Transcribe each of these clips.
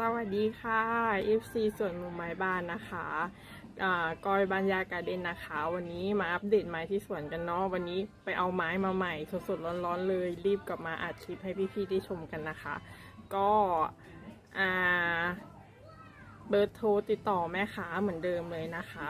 สวัสดีค่ะ FC ส่วนมุมไม้บ้านนะคะอ่ากอยบรรยากาเดนนะคะ วันนี้มาอัปเดตไม้ที่สวนกันเนาะ วันนี้ไปเอาไม้มาใหม่สดๆร้อนๆเลย รีบกลับมาอัดคลิปให้พี่ๆได้ชมกันนะคะ ก็อ่าเบอร์โทรติดต่อแม่ค้าเหมือนเดิมเลยนะคะ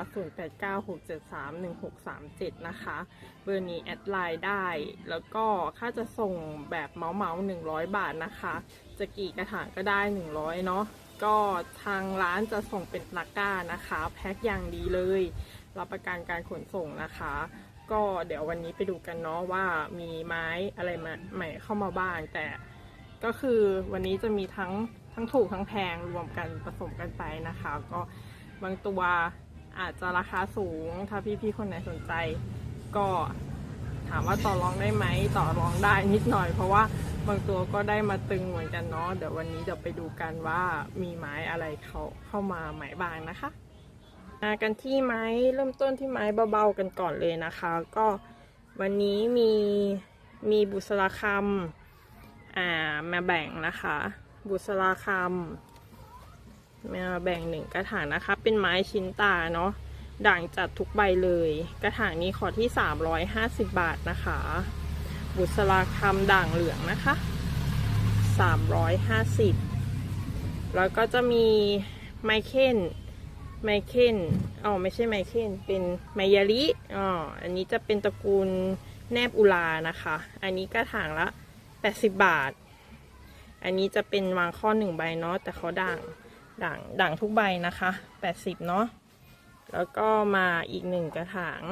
0896731637 นะคะ เบอร์นี้แอดไลน์ได้ แล้วก็ค่าจะส่งแบบเมาเมาหนึ่งร้อยบาทนะคะ จะกี่กระถางก็ได้หนึ่งร้อยเนาะก็ทางร้านจะส่งเป็นตะกร้านะคะ แพ็คอย่างดีเลย รับประกันการขนส่งนะคะ ก็เดี๋ยววันนี้ไปดูกันเนาะว่ามีไม้อะไรมาใหม่เข้ามาบ้างแต่ก็คือวันนี้จะมีทั้งทั้งถูกทั้งแพงรวมกันผสมกันไปนะคะ ก็บางตัวอาจจะราคาสูงถ้าพี่ๆคนไหนสนใจ ก็ามว่าต่อรองได้ไหมต่อรองได้นิดหน่อย เพราะว่าบางตัวก็ได้มาตึงเหมือนกันเนาะเดี๋ยววันนี้เดี๋ยวไปดูกันว่ามีไม้อะไรเขาเข้ามาใหมบ้างนะคะมากันที่ไม้เริ่มต้นที่ไม้เบาๆกันก่อนเลยนะคะ ก็วันนี้มีมีบุษราคำอ่ามาแบ่งนะคะ บุษราคำมาแบ่งหนึ่งกระถางนะคะ เป็นไม้ชิ้นตาเนาะ ด่างจัดทุกใบเลย กระถางนี้ขอที่ 350 บาทนะคะ บุษราคำด่างเหลืองนะคะ 350 แล้วก็จะมีไมเคนไมเคนอ๋อไม่ใช่ไมเคนเป็นไมยาริอ๋ออันนี้จะเป็นตระกูลแนบอุลานะคะ อันนี้กระถางละ 80 บาท อันนี้จะเป็นวางข้อหนึ่งใบเนาะแต่เขาด่างด่างด่างทุกใบนะคะ 80 เนาะ แล้วก็มาอีกหนึ่งกระถาง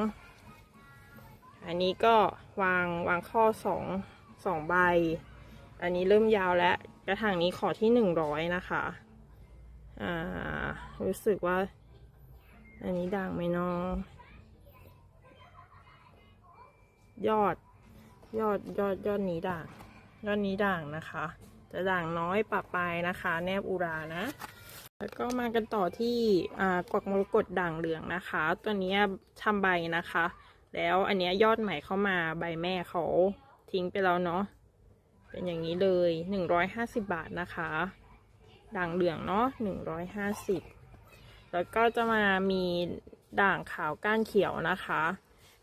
อันนี้ก็วางวางข้อสองสองใบ อันนี้เริ่มยาวแล้ว กระถางนี้ขอที่หนึ่งร้อยนะคะ อ่า รู้สึกว่า อันนี้ด่างไหมเนาะยอด ยอดยอดยอดนี้ด่าง ยอดนี้ด่างนะคะ จะด่างน้อยปะปลายนะคะ แนบอุรานะ แล้วก็มากันต่อที่กวักมรกตด่างเหลืองนะคะ ตัวนี้ทำใบนะคะ แล้วอันเนี้ยยอดใหม่เข้ามาใบแม่เขาทิ้งไปแล้วเนาะเป็นอย่างนี้เลยหนึ่งร้อยห้าสิบบาทนะคะด่างเหลืองเนาะหนึ่งร้อยห้าสิบแล้วก็จะมามีด่างขาวก้านเขียวนะคะ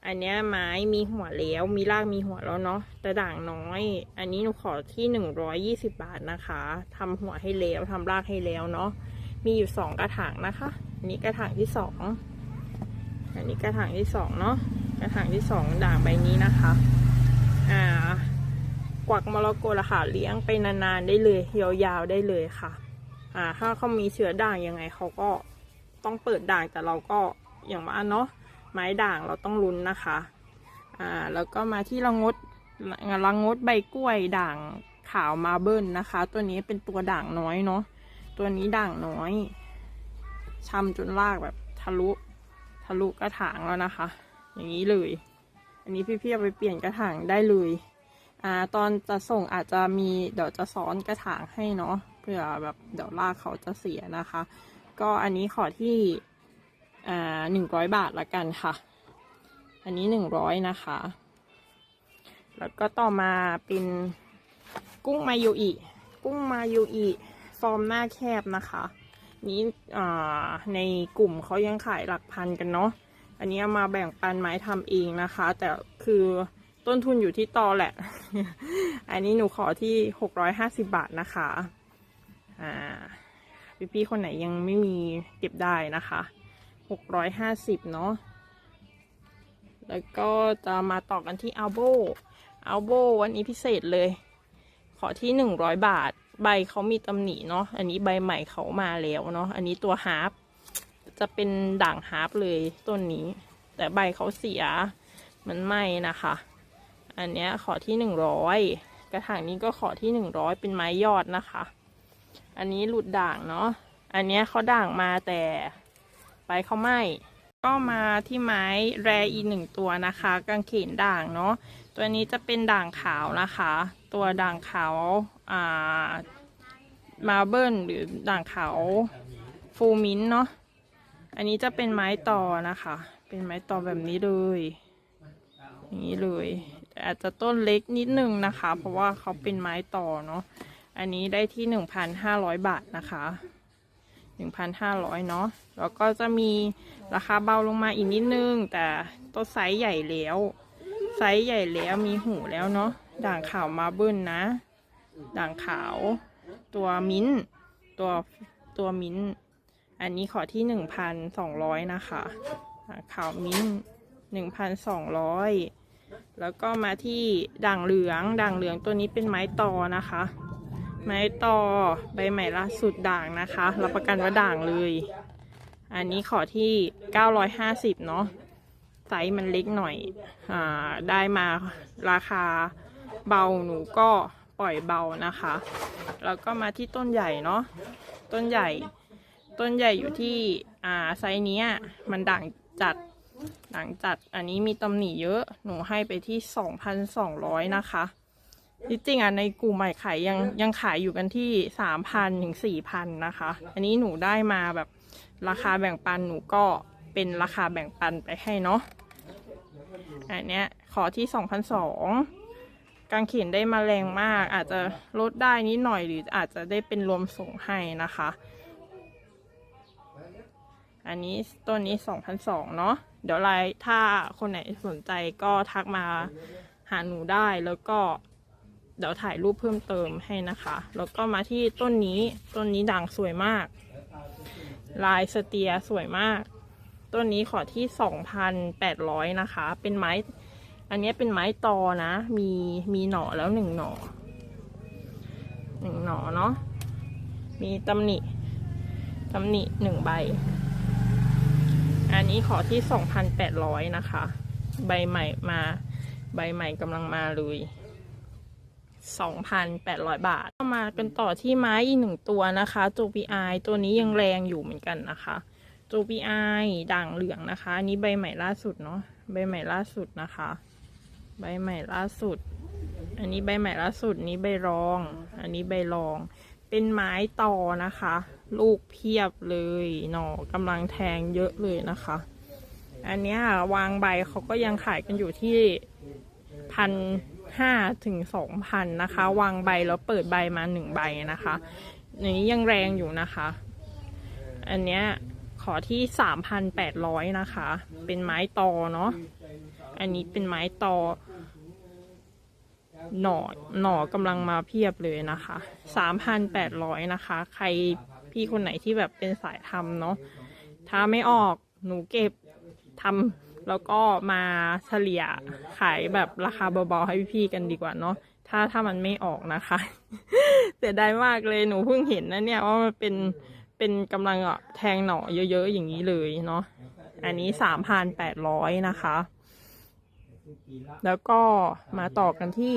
อันเนี้ยไม้มีหัวแล้วมีรากมีหัวแล้วเนาะแต่ด่างน้อย อันนี้หนูขอที่หนึ่งร้อยยี่สิบาทนะคะทำหัวให้แล้วทำรากให้แล้วเนาะ มีอยู่สองกระถางนะคะอันนี้กระถางที่สองอันนี้กระถางที่สองเนาะกระถางที่สองด่างใบนี้นะคะอ่ากวักมรกตละค่ะเลี้ยงไปนานๆได้เลยยาวๆได้เลยค่ะอ่าถ้าเขามีเชื้อด่างยังไงเขาก็ต้องเปิดด่างแต่เราก็อย่างว่าเนาะไม้ด่างเราต้องลุ้นนะคะอ่าแล้วก็มาที่ละงดละงดใบกล้วยด่างขาวมาเบิลนะคะ ตัวนี้เป็นตัวด่างน้อยเนาะ ตัวนี้ด่างน้อยช้ำจนลากแบบทะลุทะลุกระถางแล้วนะคะ อย่างนี้เลย อันนี้พี่ๆเอาไปเปลี่ยนกระถางได้เลยอ่าตอนจะส่งอาจจะมีเดี๋ยวจะซ้อนกระถางให้เนาะเพื่อแบบเดี๋ยวลากเขาจะเสียนะคะ ก็อันนี้ขอที่อ่าหนึ่งร้อยบาทละกันค่ะ อันนี้หนึ่งร้อยนะคะ แล้วก็ต่อมาเป็นกุ้งมายูอิกุ้งมายูอิ ฟอร์มหน้าแคบนะคะ นี้ในกลุ่มเขายังขายหลักพันกันเนาะอันนี้มาแบ่งปันไม้ทำเองนะคะ แต่คือต้นทุนอยู่ที่ตอแหละ อันนี้หนูขอที่หกร้อยห้าสิบาทนะคะ อ่า พี่ๆคนไหนยังไม่มีเก็บได้นะคะหกร้อยห้าสิบเนาะ แล้วก็จะมาต่อกันที่อัลโบอัลโบวันนี้พิเศษเลย ขอที่หนึ่งร้อยบาท ใบเขามีตำหนิเนาะอันนี้ใบใหม่เขามาแล้วเนาะอันนี้ตัวฮาร์ปจะเป็นด่างฮาร์ปเลยต้นนี้ แต่ใบเขาเสียมันไหม้นะคะ อันเนี้ยขอที่หนึ่งร้อยกระถางนี้ก็ขอที่หนึ่งร้อยเป็นไม้ยอดนะคะ อันนี้หลุดด่างเนาะอันเนี้ยเขาด่างมาแต่ใบเขาไหม้ก็มาที่ไม้แรอีหนึ่งตัวนะคะ กางเขนด่างเนาะตัวนี้จะเป็นด่างขาวนะคะ ตัวด่างขาวอ่ามาเบิลหรือด่างขาวฟูมินเนาะอันนี้จะเป็นไม้ต่อนะคะ เป็นไม้ต่อแบบนี้เลยอย่างนี้เลยอาจจะต้นเล็กนิดนึงนะคะ เพราะว่าเขาเป็นไม้ต่อเนาะอันนี้ได้ที่หนึ่งพันห้าร้อยบาทนะคะหนึ่งพันห้าร้อยเนาะแล้วก็จะมีราคาเบาลงมาอีกนิดนึง แต่ตัวไซส์ใหญ่แล้ว ไซส์ใหญ่แล้วมีหูแล้วเนาะ ด่างขาวมาเบิลนะ ด่างขาว ตัวมิ้นตัวตัวมิ้น อันนี้ขอที่หนึ่งพันสองร้อยนะคะด่างขาวมิ้นหนึ่งพันสองร้อยแล้วก็มาที่ด่างเหลือง ด่างเหลืองตัวนี้เป็นไม้ตอนะคะ ไม้ตอใบใหม่ล่าสุดด่างนะคะ รับประกันว่าด่างเลย อันนี้ขอที่ 950 เนาะไซส์มันเล็กหน่อย อ่า ได้มาราคา เบาหนูก็ปล่อยเบานะคะ แล้วก็มาที่ต้นใหญ่เนาะต้นใหญ่ ต้นใหญ่อยู่ที่อ่าไซส์นี้มันด่างจัดด่างจัดอันนี้มีตำหนิเยอะหนูให้ไปที่ 2,200 นะคะที่จริงอะในกลุ่มใหม่ขายยังยังขายอยู่กันที่สามพันถึงสี่พันนะคะ อันนี้หนูได้มาแบบราคาแบ่งปันหนูก็เป็นราคาแบ่งปันไปให้เนาะอันเนี้ยขอที่สองพันสอง กางเขนได้มาแรงมาก อาจจะลดได้นิดหน่อยหรืออาจจะได้เป็นรวมส่งให้นะคะ อันนี้ต้นนี้สองพันสองเนาะเดี๋ยวไลน์ถ้าคนไหนสนใจก็ทักมาหาหนูได้แล้วก็เดี๋ยวถ่ายรูปเพิ่มเติมให้นะคะ แล้วก็มาที่ต้นนี้ต้นนี้ด่างสวยมาก ลายสเตียสวยมาก ต้นนี้ขอที่ 2,800 นะคะ เป็นไม้ อันนี้เป็นไม้ตอนะ มีมีหน่อแล้วหนึ่งหน่อหนึ่งหน่อเนาะ มีตำหนิตำหนิหนึ่งใบ อันนี้ขอที่2,800นแปดร้อยนะคะ ใบใหม่มา ใบใหม่กำลังมาเลย2,800บาท มากันต่อที่ไม้อีกหนึ่งตัวนะคะโจปีไอตัวนี้ยังแรงอยู่เหมือนกันนะคะโจปีไอด่างเหลืองนะคะ อันนี้ใบใหม่ล่าสุดเนาะใบใหม่ล่าสุดนะคะ ใบใหม่ล่าสุด อันนี้ใบใหม่ล่าสุดนี้ใบรอง อันนี้ใบรอง เป็นไม้ต่อนะคะ ลูกเพียบเลย หน่อกำลังแทงเยอะเลยนะคะ อันเนี้ยวางใบเขาก็ยังขายกันอยู่ที่พันห้าถึงสองพันนะคะ วางใบแล้วเปิดใบมาหนึ่งใบนะคะอันนี้ยังแรงอยู่นะคะ อันเนี้ยขอที่สามพันแปดร้อยนะคะ เป็นไม้ตอเนาะ อันนี้เป็นไม้ตอ หน่อหน่อกำลังมาเพียบเลยนะคะสามพันแปดร้อยนะคะ ใครพี่คนไหนที่แบบเป็นสายทำเนาะถ้าไม่ออกหนูเก็บทำแล้วก็มาเฉลี่ยขายแบบราคาเบาๆให้พี่ๆกันดีกว่าเนาะถ้าถ้ามันไม่ออกนะคะ เสียดายมากเลยหนูเพิ่งเห็นนะเนี่ยว่ามันเป็นเป็นกำลังอะแทงหน่อเยอะๆอย่างนี้เลยเนาะอันนี้สามพันแปดร้อยนะคะ แล้วก็มาต่อกันที่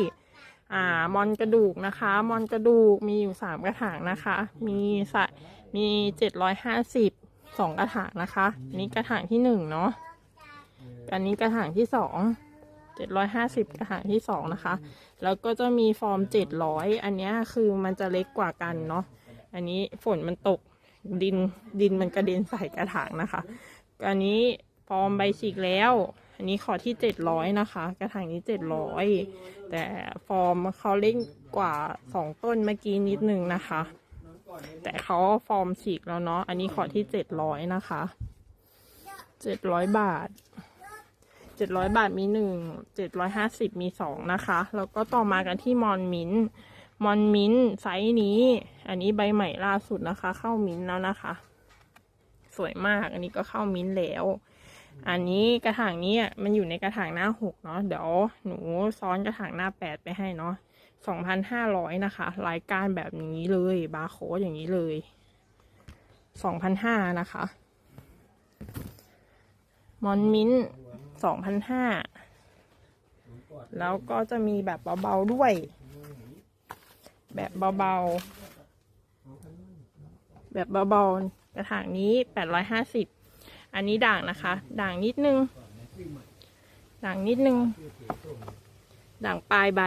อ่ามอนกระดูกนะคะ มอนกระดูกมีอยู่สามกระถางนะคะ มีสะมีเจ็ดร้อยห้าสิบสองกระถางนะคะนนี้กระถางที่หนึ่งเนาะอันนี้กระถางที่สองเจ็ดร้อยห้าสิบกระถางที่สองนะคะ แล้วก็จะมีฟอร์มเจ็ดร้อยอันนี้คือมันจะเล็กกว่ากันเนาะอันนี้ฝนมันตกดินดินมันกระเด็นใส่กระถางนะคะ อันนี้ฟอร์มใบฉีกแล้ว อันนี้ขอที่เจ็ดร้อยนะคะ กระถางนี้เจ็ดร้อยแต่ฟอร์มเขาเล็กกว่าสองต้นเมื่อกี้นิดนึงนะคะ แต่เขาฟอร์มฉีกแล้วเนาะอันนี้ขอที่เจ็ดร้อยนะคะเจ็ดร้อยบาทเจ็ดร้อยบาทมีหนึ่งเจ็ดร้อยห้าสิบมีสองนะคะ แล้วก็ต่อมากันที่มอนมินมอนมินไซส์นี้ อันนี้ใบใหม่ล่าสุดนะคะ เข้ามินแล้วนะคะ สวยมากอันนี้ก็เข้ามินแล้ว อันนี้กระถางนี้อะมันอยู่ในกระถางหน้าหกเนาะเดี๋ยวหนูซ้อนกระถางหน้าแปดไปให้เนาะสองพันห้าร้อยนะคะรายการแบบนี้เลยบาร์โค้ดอย่างนี้เลยสองพันห้านะคะมอนมิ้นสองพันห้าแล้วก็จะมีแบบเบาๆด้วย แบบเบาๆ แบบเบาๆ กระถางนี้แปดร้อยห้าสิบ อันนี้ด่างนะคะ ด่างนิดนึง ด่างนิดนึง ด่างปลายใบ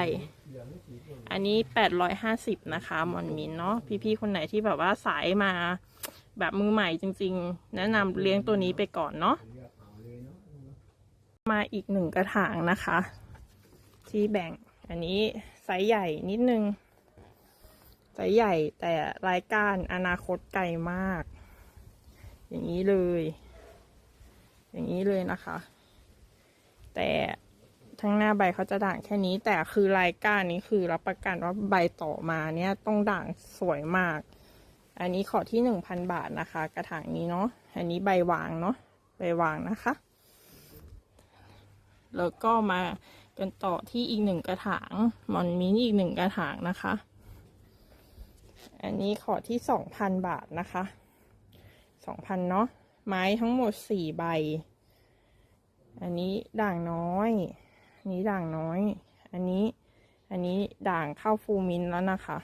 อันนี้แปดร้อยห้าสิบนะคะมอนมินเนาะพี่ๆคนไหนที่แบบว่าสายมาแบบมือใหม่จริง ๆ แนะนำเลี้ยงตัวนี้ไปก่อนเนาะมาอีกหนึ่งกระถางนะคะ ที่แบ่งอันนี้ไซส์ใหญ่นิดนึงไซส์ใหญ่แต่รายการอนาคตไกลมาก อย่างนี้เลย อย่างนี้เลยนะคะ แต่ทั้งหน้าใบเขาจะด่างแค่นี้ แต่คือรายก้ารนี้คือรับประกันว่าใบต่อมาเนี่ยต้องด่างสวยมาก อันนี้ขอที่หนึ่งพันบาทนะคะ กระถางนี้เนาะอันนี้ใบวางเนาะใบวางนะคะ แล้วก็มากันต่อที่อีกหนึ่งกระถางมอนมินอีกหนึ่งกระถางนะคะ อันนี้ขอที่สองพันบาทนะคะสองพันเนาะ ไม้ทั้งหมดสี่ใบ อันนี้ด่างน้อยนนี้ด่างน้อย อันนี้ อันนี้ด่างเข้าฟูมินแล้วนะคะ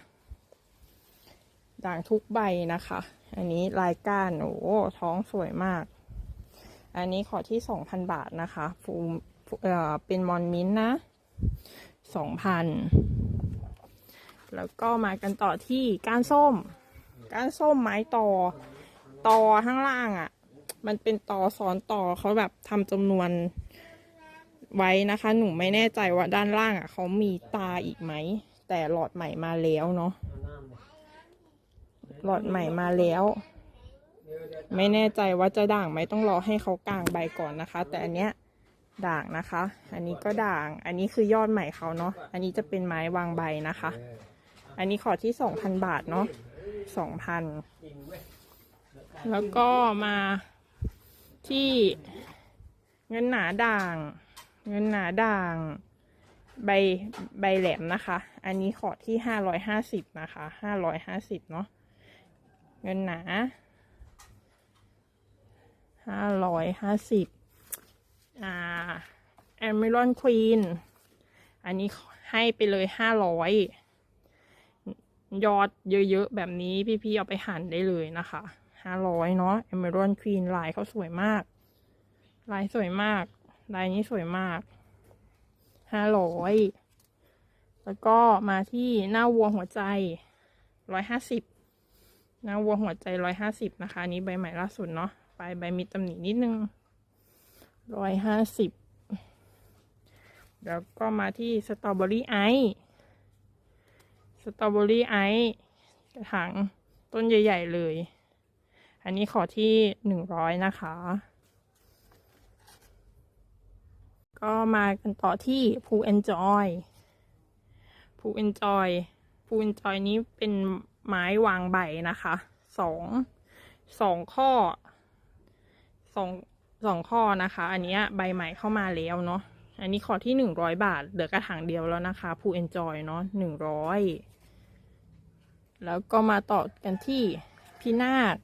ด่างทุกใบนะคะ อันนี้ลายก้านโอ้ท้องสวยมาก อันนี้ขอที่สองพันบาทนะคะ ฟูเอ่อเป็นมอนมินนะสองพันแล้วก็มากันต่อที่ก้านส้ม ก้านส้มไม้ต่อ ต่อข้างล่างอะ่ะ มันเป็นต่อซ้อนต่อเขาแบบทำจำนวนไว้นะคะ หนูไม่แน่ใจว่าด้านล่างอะ่ะเขามีตาอีกไหม แต่หลอดใหม่มาแล้วเนาะหลอดใหม่มาแล้ว ไม่แน่ใจว่าจะด่างไหมต้องรอให้เขากลางใบก่อนนะคะ แต่อันเนี้ยด่างนะคะ อันนี้ก็ด่าง อันนี้คือยอดใหม่เขาเนาะ อันนี้จะเป็นไม้วางใบนะคะ อันนี้ขอที่สองพันบาทเนาะสองพัน แล้วก็มา ที่เงินหนาด่าง เงินหนาด่าง ใบใบแหลมนะคะ อันนี้ขอที่ห้าร้อยห้าสิบนะคะห้าร้อยห้าสิบเนาะเงินหนาห้าร้อยห้าสิบอ่าแอม r รอนควีนอันนี้ให้ไปเลยห้าร้อยยอดเยอะๆ แบบนี้พี่ๆ เอาไปหั่นได้เลยนะคะ ห้าร้อยเนาะแอม r รอนควีนลายเขาสวยมาก ลายสวยมาก ลายนี้สวยมากห้าร้อยแล้วก็มาที่หน้าวัวหัวใจร้อยห้าสิบหน้าวัวหัวใจร้อยห้าสิบนะคะนี้ใบใหม่ล่าสุดเนาะปใบมีตำหนินิดนึงร้อยห้าสิบแล้วก็มาที่สตรอเบอรี่ไอซ์สตรอเบอรี่ไอซ์กระถางต้นใหญ่ ๆ เลย อันนี้ขอที่หนึ่งร้อยนะคะ ก็มากันต่อที่ภูเอนจอยภูเอนจอยภูเอนจอยนี้เป็นไม้วางใบนะคะสองสองข้อสองสองข้อนะคะ อันนี้ใบใหม่เข้ามาแล้วเนาะอันนี้ขอที่หนึ่งร้อยบาท เหลือกระถางเดียวแล้วนะคะภูเอนจอยเนาะหนึ่งร้อยแล้วก็มาต่อกันที่พี่นาค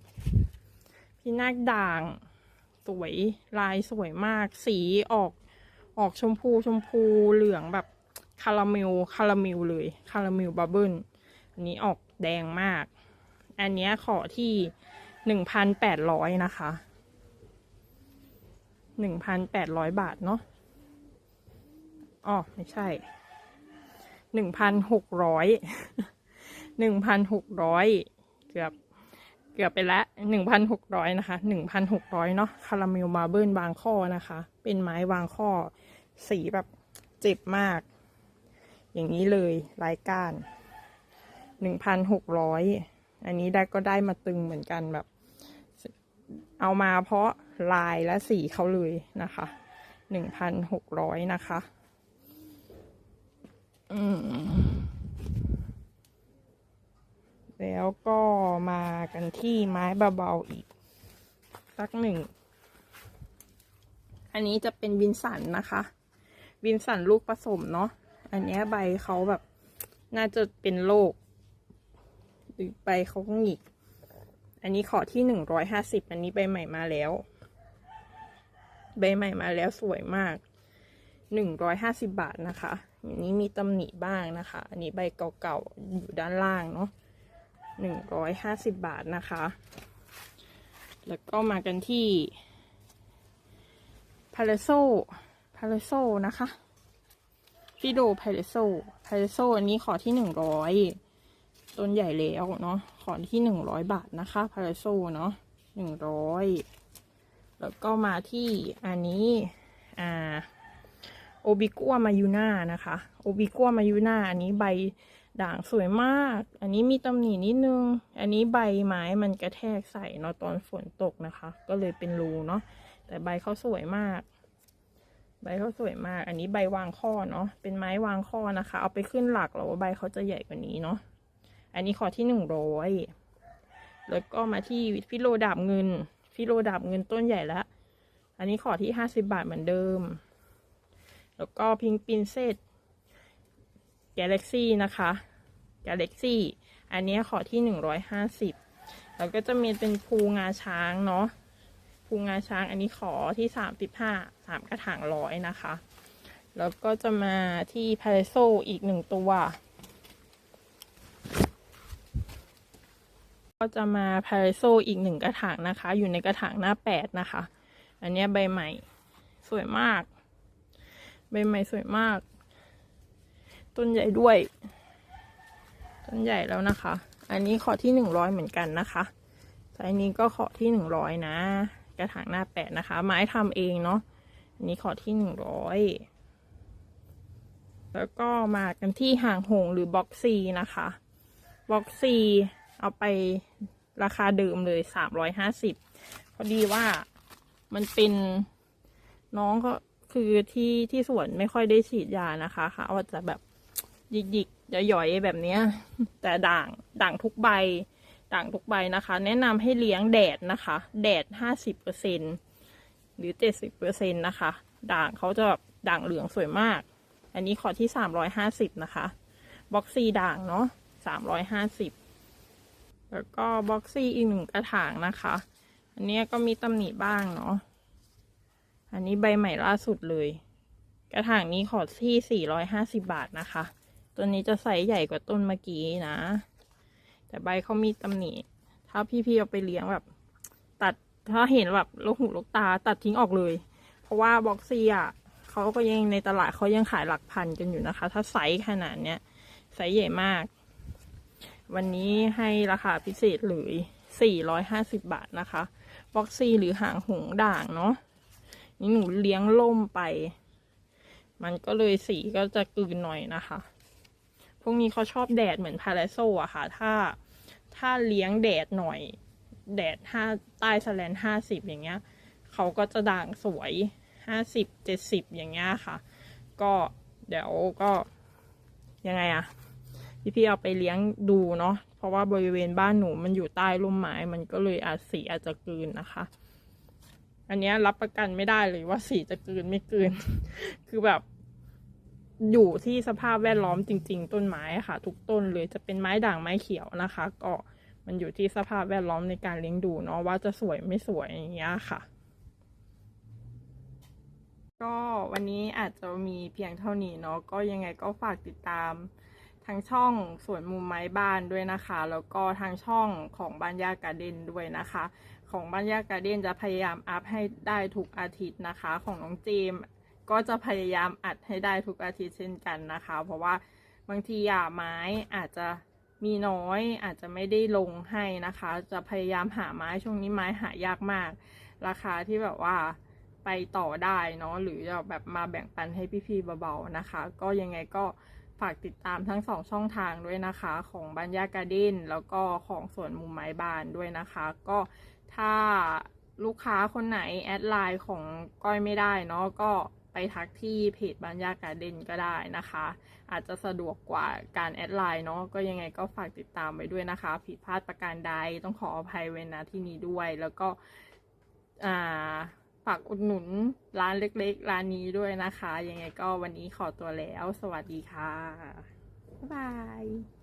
พี่นาคด่าง สวยลายสวยมาก สีออกออกชมพูชมพูเหลืองแบบคาราเมลคาราเมลเลยคาราเมลบับเบิลอันนี้ออกแดงมาก อันนี้ขอที่หนึ่งพันแปดร้อยนะคะหนึ่งพันแปดร้อยบาทเนาะอ๋อไม่ใช่หนึ่งพันหกร้อยหนึ่งพันหกร้อยเกือบ เกือบไปแล้วหนึ่งพันหกร้อยนะคะหนึ่งพันหกร้อยเนาะคาราเมลมาเบิลบางข้อนะคะ เป็นไม้วางข้อ สีแบบเจ็บมาก อย่างนี้เลยรายการหนึ่งพันหกร้อยอันนี้ได้ก็ได้มาตึงเหมือนกันแบบ เอามาเพราะลายและสีเขาเลยนะคะหนึ่งพันหกร้อยนะคะ อืม แล้วก็มากันที่ไม้เบาๆอีก สักหนึ่ง อันนี้จะเป็นวินสันนะคะ วินสันลูกผสมเนาะ อันนี้ใบเขาแบบ น่าจะเป็นโรคหรือใบเขาหงิก อันนี้ขอที่หนึ่งร้อยห้าสิบอันนี้ใบใหม่มาแล้ว ใบใหม่มาแล้วสวยมากหนึ่งร้อยห้าสิบบาทนะคะอันนี้มีตำหนิบ้างนะคะ อันนี้ใบเก่าๆอยู่ด้านล่างเนาะ หนึ่งร้อยห้าสิบบาทนะคะ แล้วก็มากันที่พาเลโซพาเลโซนะคะฟิโดพาเลโซพาเลโซอันนี้ขอที่หนึ่งร้อยต้นใหญ่แล้วเนาะขอที่หนึ่งร้อยบาทนะคะพาเลโซเนาะหนึ่งร้อยแล้วก็มาที่อันนี้อ่าโอบิกัวมายูน่านะคะโอบิกัวมายูน่าอันนี้ใบ ด่างสวยมาก อันนี้มีตำหนินิดนึง อันนี้ใบไม้มันกระแทกใส่เนาะตอนฝนตกนะคะ ก็เลยเป็นรูเนาะ แต่ใบเขาสวยมาก ใบเขาสวยมาก อันนี้ใบวางข้อเนาะ เป็นไม้วางข้อนะคะ เอาไปขึ้นหลักแล้วว่าใบเขาจะใหญ่กว่านี้เนาะ อันนี้ขอที่หนึ่งร้อย แล้วก็มาที่ฟิโลดาบเงิน ฟิโลดาบเงินต้นใหญ่ล้วอันนี้ขอที่ห้าสิบาทเหมือนเดิม แล้วก็พิงปินเซต Galaxy นะคะ Galaxy อันนี้ขอที่หนึ่งร้อยห้าสิบแล้วก็จะมีเป็นภูงาช้างเนาะภูงาช้างอันนี้ขอที่สามสิบห้าสามกระถางร้อยนะคะ แล้วก็จะมาที่พาเลโซอีกหนึ่งตัว ก็จะมาพาเลโซอีกหนึ่งกระถางนะคะ อยู่ในกระถางหน้าแปดนะคะ อันนี้ใบใหม่สวยมาก ใบใหม่สวยมาก ต้นใหญ่ด้วย ต้นใหญ่แล้วนะคะ อันนี้ขอที่หนึ่งร้อยเหมือนกันนะคะไซส์นี้ก็ขอที่หนึ่งร้อยนะ กระถางหน้าแปดนะคะ ไม้ทำเองเนาะอันนี้ขอที่หนึ่งร้อยแล้วก็มากันที่ห่างหงหรือบ็อกซีนะคะบ็อกซีเอาไปราคาเดิมเลยสามร้อยห้าสิบพอดีว่ามันเป็นน้องก็คือที่ที่สวนไม่ค่อยได้ฉีดยานะคะค่ะเอาจะแบบ หยิกๆหย่อยๆแบบนี้แต่ด่างด่างทุกใบ ด่างทุกใบนะคะ แนะนำให้เลี้ยงแดดนะคะ แดดห้าสิบเปอร์เซ็นหรือเจ็ดสิบเปอร์เซ็นนะคะ ด่างเขาจะด่างเหลืองสวยมาก อันนี้ขอที่สามร้อยห้าสิบนะคะบ็อกซี่ด่างเนาะสามร้อยห้าสิบแล้วก็บ็อกซี่อีกหนึ่งกระถางนะคะ อันนี้ก็มีตำหนิบ้างเนาะอันนี้ใบใหม่ล่าสุดเลย กระถางนี้ขอที่สี่ร้อยห้าสิบาทนะคะ ตัวนี้จะไซส์ใหญ่กว่าต้นเมื่อกี้นะ แต่ใบเขามีตำหนิ ถ้าพี่ๆเอาไปเลี้ยงแบบ ตัดถ้าเห็นแบบลูกหูลูกตาตัดทิ้งออกเลย เพราะว่าบ็อกซี่อะเขาก็ยังในตลาดเขายังขายหลักพันกันอยู่นะคะ ถ้าไซส์ขนาดเนี้ยไซส์ใหญ่มาก วันนี้ให้ราคาพิเศษเลย 450 บาทนะคะ บ็อกซี่หรือหางหงด่างเนาะ นี่หนูเลี้ยงล่มไป มันก็เลยสีก็จะกลืนหน่อยนะคะ พวกนี้เขาชอบแดดเหมือนพาราโซอะค่ะ ถ้าถ้าเลี้ยงแดดหน่อย แดดห้าใต้สแลนห้าสิบอย่างเงี้ยเขาก็จะด่างสวยห้าสิบเจ็ดสิบอย่างเงี้ยค่ะ ก็เดี๋ยวก็ยังไงอะพี่พี่ๆเอาไปเลี้ยงดูเนาะเพราะว่าบริเวณบ้านหนูมันอยู่ใต้ร่มไม้มันก็เลยอาจสีอาจจะกลืนนะคะ อันเนี้ยรับประกันไม่ได้เลยว่าสีจะกลืนไม่กลืน คือแบบ อยู่ที่สภาพแวดล้อมจริง ๆ ต้นไม้ค่ะ ทุกต้นเลยจะเป็นไม้ด่างไม้เขียวนะคะ ก็มันอยู่ที่สภาพแวดล้อมในการเลี้ยงดูเนาะว่าจะสวยไม่สวยอย่างเงี้ยค่ะ ก็วันนี้อาจจะมีเพียงเท่านี้เนาะก็ยังไงก็ฝากติดตามทางช่องสวนมุมไม้บ้านด้วยนะคะ แล้วก็ทางช่องของบ้านยาการ์เดนด้วยนะคะ ของบ้านยาการ์เดนจะพยายามอัพให้ได้ทุกอาทิตย์นะคะ ของน้องเจมส์ ก็จะพยายามอัดให้ได้ทุกอาทิตย์เช่นกันนะคะ เพราะว่าบางทีอะไม้อาจจะมีน้อยอาจจะไม่ได้ลงให้นะคะ จะพยายามหาไม้ช่วงนี้ไม้หายากมาก ราคาที่แบบว่าไปต่อได้เนาะหรือแบบมาแบ่งปันให้พี่ๆเบาๆนะคะ ก็ยังไงก็ฝากติดตามทั้งสองช่องทางด้วยนะคะ ของบัญญาการ์เด้นแล้วก็ของสวนมุมไม้บานด้วยนะคะ ก็ถ้าลูกค้าคนไหนแอดไลน์ของก้อยไม่ได้เนาะก็ ไปทักที่เพจบัญญาการเด้นก็ได้นะคะ อาจจะสะดวกกว่าการแอดไลน์เนาะก็ยังไงก็ฝากติดตามไว้ด้วยนะคะ ผิดพลาดประการใดต้องขออภัยไว้นะที่นี้ด้วย แล้วก็ฝากอุดหนุนร้านเล็กๆ ร้านนี้ด้วยนะคะ ยังไงก็วันนี้ขอตัวแล้ว สวัสดีค่ะ บ๊ายบาย